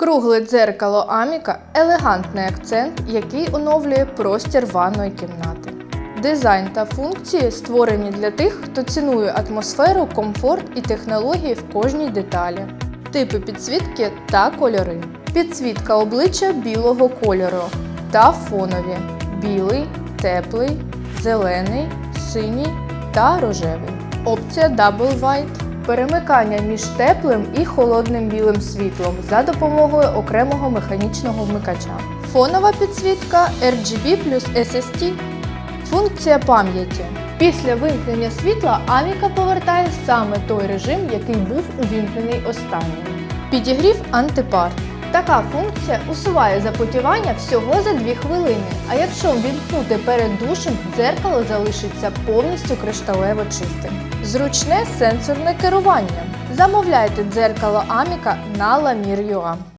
Кругле дзеркало Аміка елегантний акцент, який оновлює простір ванної кімнати. Дизайн та функції створені для тих, хто цінує атмосферу, комфорт і технології в кожній деталі. Типи підсвітки та кольори. Підсвітка обличчя білого кольору та фонові білий, теплий, зелений, синій та рожевий. Опція Double White перемикання між теплим і холодним білим світлом за допомогою окремого механічного вмикача. Фонова підсвітка RGB плюс SST. Функція пам'яті. Після вимкнення світла Аміка повертає саме той режим, який був увімкнений останнім. Підігрів антипар. Така функція усуває запотівання всього за 2 хвилини. А якщо ввімкнути перед душем, дзеркало залишиться повністю кришталево чистим. Зручне сенсорне керування. Замовляйте дзеркало Аміка на Lamir.ua.